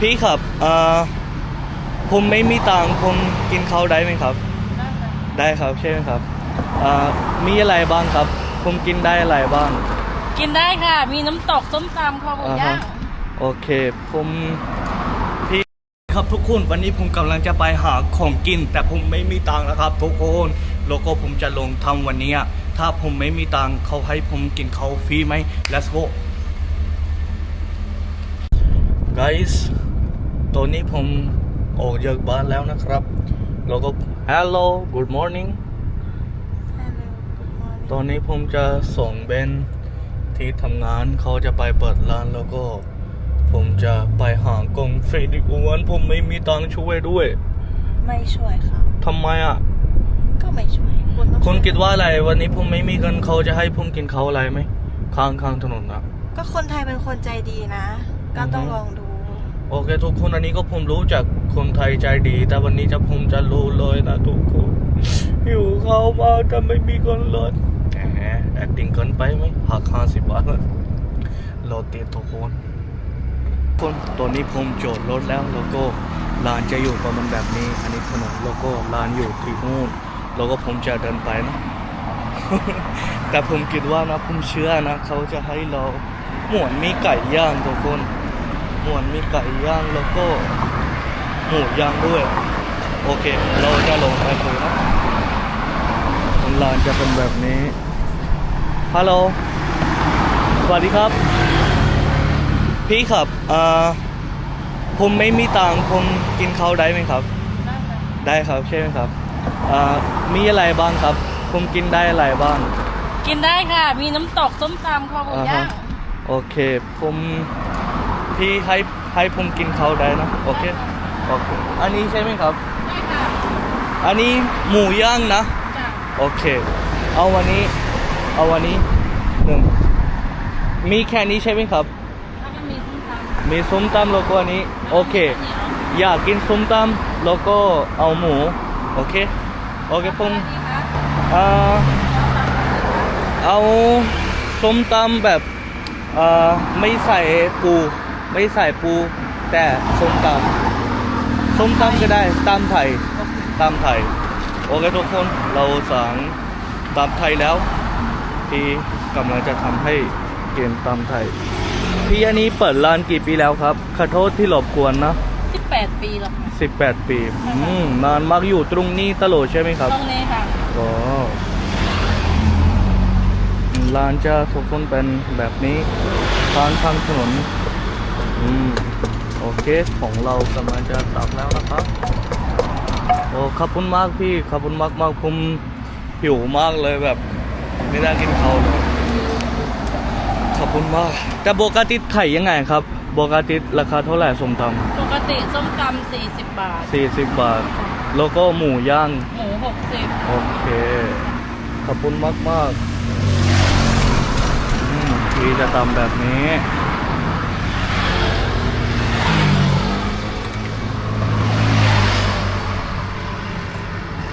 พี่ครับเอ่อผมไม่มีตังค์ผมกินข้าวได้ไหมครับ ได้ครับใช่ไหมครับเอ่อมีอะไรบ้างครับ ผมกินได้อะไรบ้าง กินได้ค่ะ มีน้ำตกส้มตำคอหมูย่างโอเค ผมพี่ครับทุกคนวันนี้ผมกำลังจะไปหาของกิน แต่ผมไม่มีตังค์นะครับ ทุกคนแล้วก็ผมจะลงทำวันนี้อะถ้าผมไม่มีตังค์เขาให้ผมกินเขาฟรีไหม let's go guys ตอนนี้ผมออกจากบ้านแล้วนะครับแล้วก็ hello good morning ตอนนี้ผมจะส่งเบนที่ทำงานเขาจะไปเปิดร้านแล้วก็ ผมจะไปหากล่องเฟรดิกวันผมไม่มีตังค์ช่วยด้วย ไม่ช่วยครับทำไมอะ ก็ไม่ช่วยคุณต้องคนคิดว่าอะไรวันนี้ผมไม่มีเงินเขาจะให้ผมกินเขาวอะไรไหมข้างข้างถนนอะ ก็คนไทยเป็นคนใจดีนะ ก็ต้องอือฮึลองดู โอเคทุกคนอันนี้ก็ผมรู้จากคนไทยใจดี แต่วันนี้จะผมจะรู้เลยนะทุกคนหิวข้าวมากแต่ไม่มีเงินเลยแหม acting เกินไปไหมหักห้าสิบบาทโรตีทุกคนคนตอนนี้ผมโจทย์รถแล้วแล้วก็ร้านจะอยู่ประมาณแบบนี้ อันนี้ถนนแล้วก็ร้านอยู่ที่นู่นแล้วก็ผมจะเดินไปนะแต่ผมคิดว่านะผมเชื่อนะ เขาจะให้เราหมวนมีไก่ย่างทุกคน หมวนมีไก่ย่างแล้วก็หมูย่างด้วย โอเค เราจะลงไปคุยนะร้านจะเป็นแบบนี้ ฮัลโหล สวัสดีครับ พี่ครับเอ่อผมไม่มีตังค์ผมกินข้าวได้ไหมครับ ได้ครับใช่ไหมครับเอ่อมีอะไรบ้างครับ ผมกินได้อะไรบ้าง กินได้ค่ะ มีน้ำตกส้มตำคอหมูย่าง โอเค ผม พี่ให้ให้ผมกินข้าวได้นะโอเคโอเคอันนี้ใช่ไหมครับ ได้ค่ะอันนี้หมูย่างนะ จ้ะโอเค เอาวันนี้ เอาวันนี้หนึ่งมีแค่นี้ใช่ไหมครับ แล้วก็มีส้มตำมีส้มตำแล้วก็อันนี้โอเค อยากกินส้มตำแล้วก็เอาหมูโอเคโอเคผมนี่คะเอ่อเอาส้มตำแบบเอ่อไม่ใส่ปู ไม่ใส่ปู แต่ส้มตำส้มตำก็ได้ตำไทยตำไทย โอเคทุกคนเราสั่งตำไทยแล้วพี่กำลังจะทำให้กินตำไทย พี่อันนี้เปิดร้านกี่ปีแล้วครับ ขอโทษที่รบกวนนะ18 ปีแล้วค่ะ18 ปี อืมนานมากอยู่ตรงนี้ตลอดใช่ไหมครับ ตรงนี้ค่ะก็ร้านจะทุกคนเป็นแบบนี้ทางทางถนน อืมโอเคของเรากำลังจะตักแล้วนะครับโอ้ขอบคุณมากพี่ขอบคุณมากมากผมหิวมากเลยแบบไม่ได้กินข้าวเลยขอบคุณมากแต่ปกติไถ่ยังไงครับปกติราคาเท่าไหร่สมตปกติส้มตำ40 บาทำสี่สิบบาท แล้วก็หมูย่าง หมู 60 โอเค ขอบคุณมากมากๆอืมพี่จะทำแบบนี้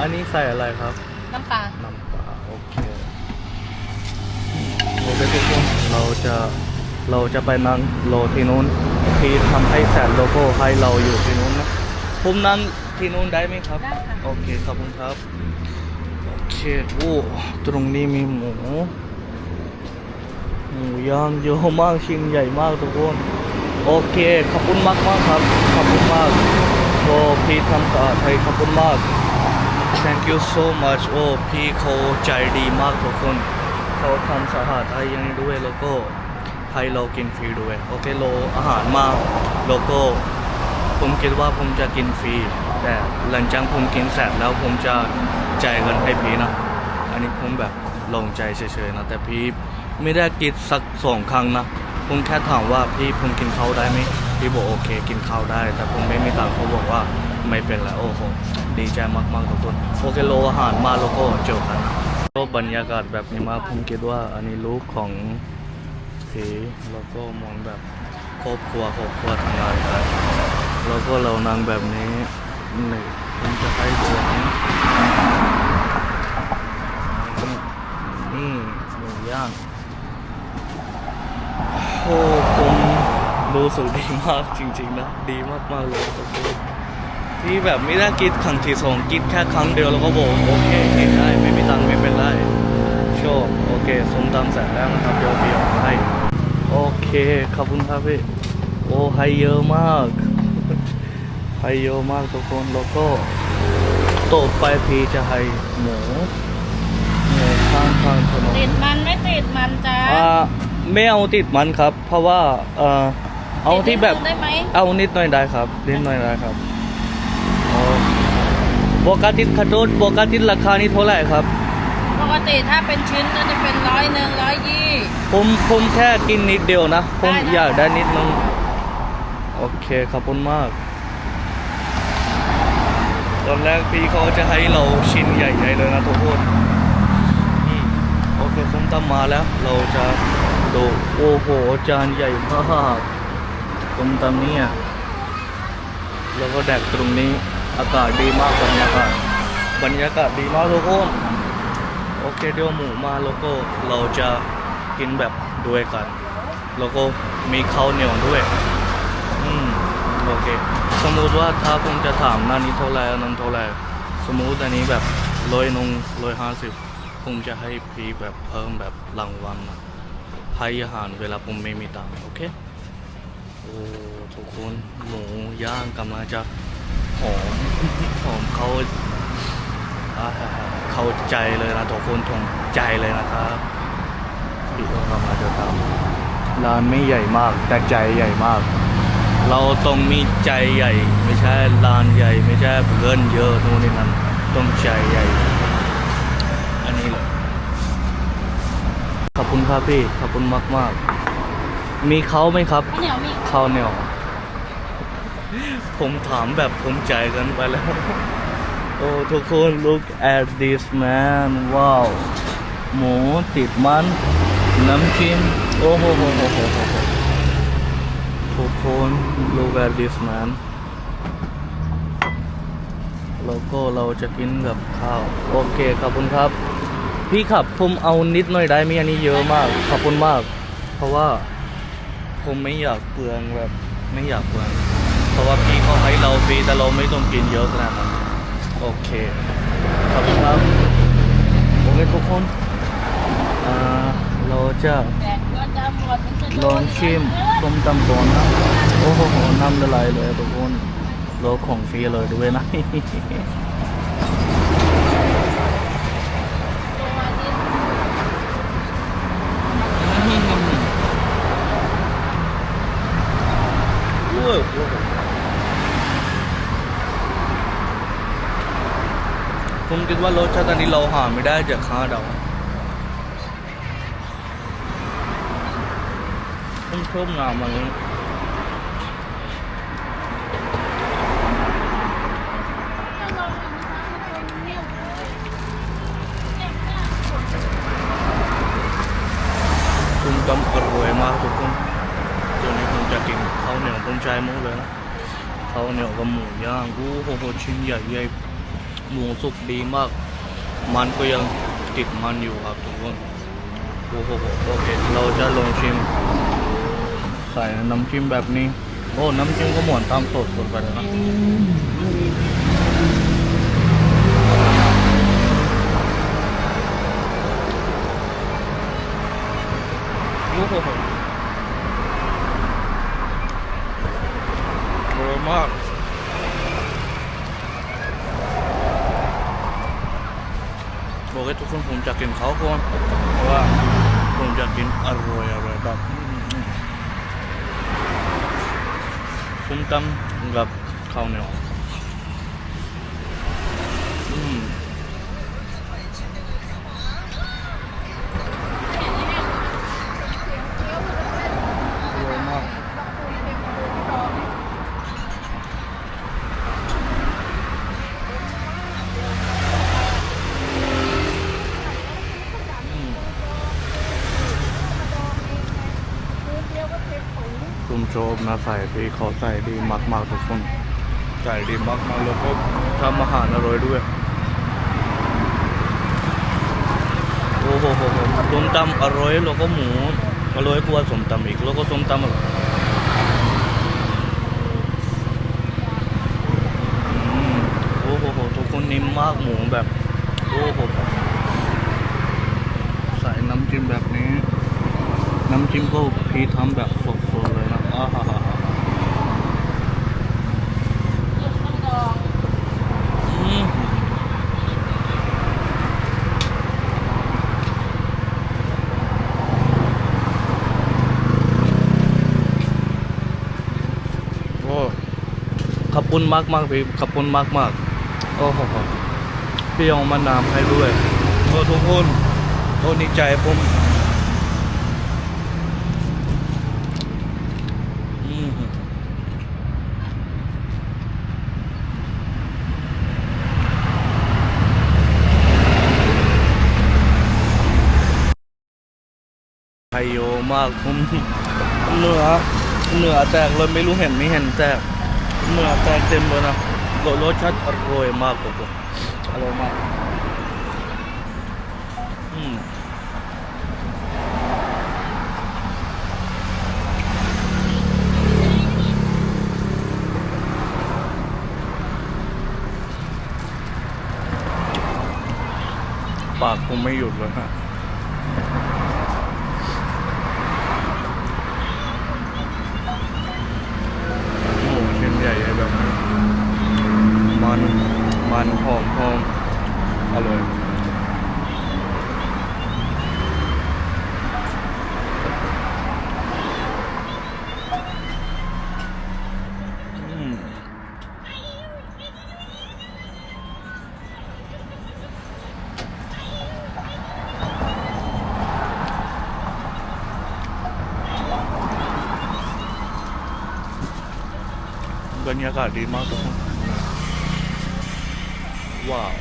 อันนี้ใส่อะไรครับ น้ำปลาน้ำปลาโอเคโอเคทุกคนเราจะเราจะไปนั่งโลที่นู้นพี่ทำให้แสนโลโก้ให้เราอยู่ที่นู้นนะผมนั่งที่นู้นได้ไหมครับ ได้ค่ะ โอเคขอบคุณครับ โอเคโอ้ตรงนี้มีหมู หมูย่างเยอะมากชิ้นใหญ่มากทุกคน โอเคขอบคุณมากมากๆครับ ขอบคุณมากโอ้พี่ทำสะอาดให้ขอบคุณมาก thank you so much โอ้พี่เขาใจดีมากทุกคนเขาทำสะอาดให้ยังนี้ด้วยแล้วก็ให้เรากินฟรีด้วยโอเคโลอาหารมาแล้วก็ผมคิดว่าผมจะกินฟรีแต่หลังจากผมกินเสร็จแล้วผมจะจ่ายเงินให้พี่นะ อันนี้ผมแบบลงใจเฉยๆนะแต่พี่ไม่ได้กินสักสองครั้งนะผมแค่ถามว่าพี่ผมกินข้าวได้ไหมพี่บอกโอเค กินข้าวได้ แต่ผมไม่มีตังค์เขาบอกว่า ไม่เป็นไรโอ้โหดีใจมากๆทุกคนโอเคโลอาหารมาแล้วก็เจอกันก็บรรยากาศแบบนี้มากผมคิดว่าอันนี้ลูกของพี่แล้วก็มองแบบครอบครัวครอบครัวทำงานกันแล้วก็เรานั่งแบบนี้นี่ผมจะให้ดูนะนี่หมูย่างโอ้ผมรู้สึกดีมากจริงๆนะ ดีมากๆเลยทุกคน ที่แบบไม่ได้กินครั้งที่สองกินแค่ครั้งเดียวแล้วก็บอกโอเคกินได้ไม่มีตังค์ไม่เป็นไรชอบโอเคส้มตำเสร็จแล้วนะครับเดี๋ยวเดี๋ยวให้โอเคขอบคุณครับพี่โอ้ให้เยอะมากให้เยอะมากทุกคนแล้วก็ต่อไปพี่จะให้หมูหมูข้างข้างๆถนนติดมันไม่ติดมันจ้าอ่าไม่เอาติดมันครับ เพราะว่าเอ่อเอาที่แบบติดนิดนึงได้ไหมเอานิดหน่อยได้ครับนิดหน่อยได้ครับโอ้ ปกติขอโทษปกติราคานี่เท่าไหร่ครับ ปกติถ้าเป็นชิ้นก็จะเป็นร้อยหนึ่งร้อยยี่ผมผมแค่กินนิดเดียวนะ ผมได้ได้อยากได้นิดนึง โอเคขอบคุณมาก ตอนแรกพี่เขาจะให้เราชิ้นใหญ่ๆเลยนะทุกคนนี่โอเคส้มตำมาแล้ว เราจะดูโอ้โหจานใหญ่มากส้มตำเนี่ยแล้วก็แดกตรงนี้ อากาศดีมากบรรยากาศบรรยากาศดีมากทุกคนโอเคเดี๋ยวหมูมาแล้วก็เราจะกินแบบด้วยกัน แล้วก็มีข้าวเหนียวด้วย อืมโอเค สมมุติว่าถ้าผมจะถามหน้านี้เท่าไหร่นนั้นเท่าไหร่สมมุติอันนี้แบบร้อยนงร้อยห้าสิบผมจะให้พี่แบบเพิ่มแบบรางวัลนะให้อาหารเวลาผมไม่มีตังค์โอเคโอ้ทุกคนหมูย่างกำลังจะ หอมหอมเขาอ่าเข้าใจเลยนะทุกคนทงใจเลยนะครับพี่ก็กำลังจะทำร้านไม่ใหญ่มากแต่ใจใหญ่มาก เราต้องมีใจใหญ่ ไม่ใช่ร้านใหญ่ ไม่ใช่เงินเยอะนู่นนี่นั่นต้องใจใหญ่ อันนี้เลยขอบคุณครับพี่ขอบคุณมากมากๆมีเขาไหมครับข้าวเหนียวมีข้าวเหนียว ผมถามแบบผมใจกันไปแล้ว โอ้ ทุกคน look at this man ว้าว หมูติดมัน น้ำจิ้มโอ้โหโหโหโหโหทุกคน look at this man แล้วก็เราจะกินกับข้าว โอเคขอบคุณครับ พี่ขับผมเอานิดหน่อยได้ไหมอันนี้เยอะมาก ขอบคุณมาก เพราะว่าผมไม่อยากเปลืองแบบ ไม่อยากเปลือง ราะว่าพี่เขาให้เราฟรีแต่เราไม่ต้องกินเยอะขนาดนั้นโอเคขอบคุณครับโอเคทุกคนเราจะลองชิมส้มตำก่อนนะโอ้โหน้ำละลายเลยทุกคนเราของฟรีเลยด้วยนะว้าว ผมคิดว่ารสชาติอันนี้เราหาไม่ได้จากข้าวเดาผมชอบงามมันนี้คุณตำอร่อยมากทุกคนตอนนี้ผมจะกินข้าวเหนียวผมใช้หมดเลยนะข้าวเหนียวกับหมูย่างโอ้โหชิ้นใหญ่ใหญ่ หมูสุกดีมาก มันก็ยังติดมันอยู่ครับทุกคนโอ้โหโอเค เราจะลองชิม ใส่น้ำจิ้มแบบนี้ โอ้ น้ำจิ้มก็หมวนตามสดสดไปเลยนะโอ้โหอร่อยมาก บอกให้ทุกคนผมจะกินเขาก่อนเพราะว่าผมจะกินอร่อยอร่อยแบบส้มตำกับข้าวเหนียว โชคนะใส่ดีเขาใส่ดีมากๆทุกคนใส่ดีมากๆแล้วก็ทำอาหารอร่อยด้วย โอ้โหสมตำอร่อยแล้วก็หมูอร่อยกว่าสมตำอีกแล้วก็สมตำอร่อโอ้โหทุกคนนิ่มมากหมูแบบ โอ้โหใส่น้ำจิ้มแบบนี้ น้ำจิ้มก็พีทำแบบสด ขอบคุณมากมากพี่ขอบคุณมากมากโอ้โหพี่เอามานามให้ด้วยโอ้ทุกคนโอ้ดีใจผมอืม ไฮโยมากผมเหนือเหนือแตกเลยไม่รู้เห็นไม่เห็นแตกเหนือแตกเต็มเลยนะรสรสชาติอร่อยมากทุกคนอร่อยมากอืมปากผมไม่หยุดเลยฮะ หมูชิ้นให ญ่ๆแบบมันมันหอมหอมอร่อยอืม บรรยากาศดีมากทุกคนว้าว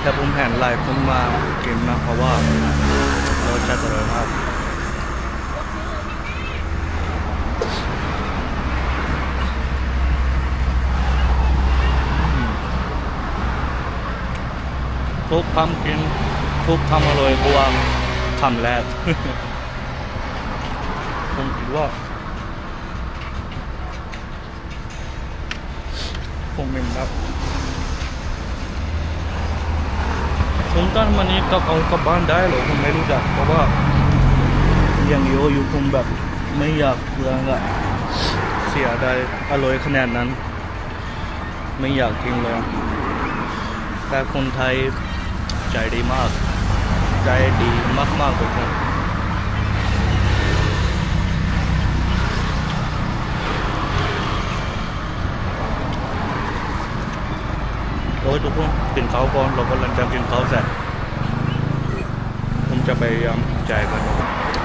แต่ผมแผนไลฟ์ผมมากินะเพราะว่าเรสชาติอร่อยมากอืมทุกคำกินทุกคำอร่อยกว่าคำแรกผมคิดว่า ผมเป็นแบบผมตั้งมันนี้กลับเอากลับบ้านได้หรอผมไม่รู้จัก เพราะว่ายังโยอยู่ผมแบบไม่อยากเพื่องอะเสียได้อร่อยขนาดนั้น ไม่อยากกินเลยแต่คนไทยใจดีมาก ใจดีมากๆทุกคนโทุกคนกินข้าวก่อนเรากำลังจะกินข้าวเสร็จผมจะพยายามใจายกัน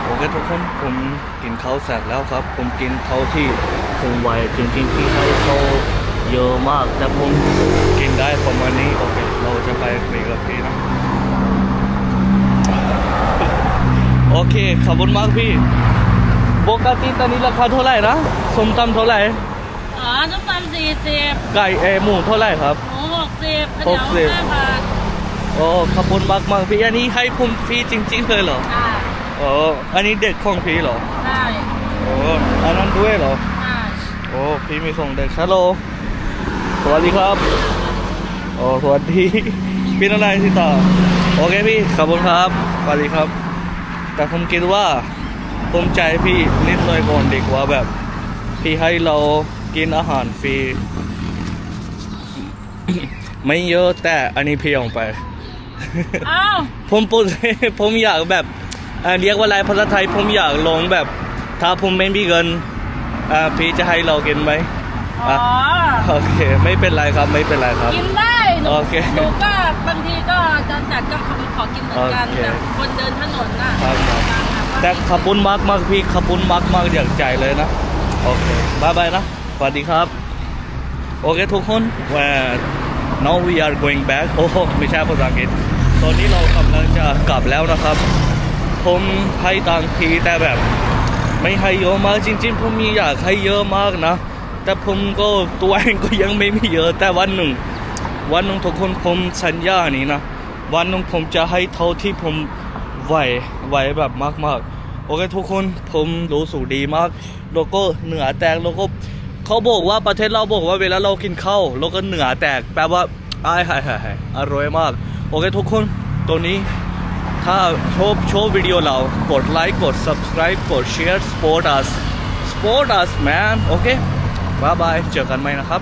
โอเคทุกคนผมกินข้าวเสร็จแล้วครับ ผมกินเท่าที่ผมไหวจริงๆที่ให้เขาเยอะมากแต่ผมกินได้ประมาณนี้โอเคเราจะไปคุยกับพี่นะโอเคขอบคุณมากพี่ปกติตอนนี้ราคาเท่าไหร่นะสมตำเท่าไหร่ อ๋อน้ำตาลสี่สิบไก่เออหมูเท่าไหร่ครับ หมูหกสิบข้าวเหนียวหกสิบห้าบาทโอ้ขอบคุณมากมากๆพี่อันนี้ให้ผมฟรีจริง ๆ เลยเหรออ่าโอ้อันนี้เด็กของพี่เหรอได้โอ้อันนั้นด้วยเหรอได้โอ้พี่มีส่งเด็กฮัลโหลสวัสดีครับโอ้สวัสดีพี่น้องนายที่ต่อโอเคพี่ขอบคุณครับสวัสดีครับ แต่ผมคิดว่าผมใจพี่นิดหน่อยก่อนดีกว่าแบบ พี่ให้เรา กินอาหารฟรี ไม่เยอะแต่อันนี้พี่เอาไป อ้าว ผมพูดผมอยากแบบเอ่อเรียกว่าอะไรภาษาไทยผมอยากลงแบบ ถ้าผมไม่มีเงินอ่าพี่จะให้เรากินไหมอ๋อโอเค ไม่เป็นไรครับไม่เป็นไรครับ กินได้หนูโอเคหนูก็บางทีก็จะจัดก็ขอขอกินเหมือนกันโอเคแบบคนเดินถนนน่ะครับครับแต่ขอบคุณมากมากๆพี่ขอบคุณมากมากๆอย่างใจเลยนะ โอเคบายบายนะ สวัสดีครับ โอเคทุกคน well now we are going back โอ้โหไม่ใช่ภาษาอังกฤษ ตอนนี้เรากำลังจะกลับแล้วนะครับ ผมให้ตังค์ทีแต่แบบ ไม่ให้เยอะมากจริง ๆ ผมมีอยากให้เยอะมากนะ แต่ผมก็ตัวเองก็ยังไม่มีเยอะ แต่วันหนึ่ง วันหนึ่งทุกคนผมสัญญานี้นะ วันหนึ่งผมจะให้เท่าที่ผมไหวไหวแบบมากๆโอเคทุกคนผมรู้สึกดีมาก แล้วก็เหนือแตกแล้วก็ เขาบอกว่าประเทศเราบอกว่าเวลาเรากินข้าวเราก็เหนือแตกแปลว่าอายหายหายหายอร่อยมาก โอเคทุกคนตัวนี้ถ้าชอบชอบวิดีโอเรากดไลค์กด subscribe กด share support us support us man โอเคบายบายเจอกันไหมนะครับ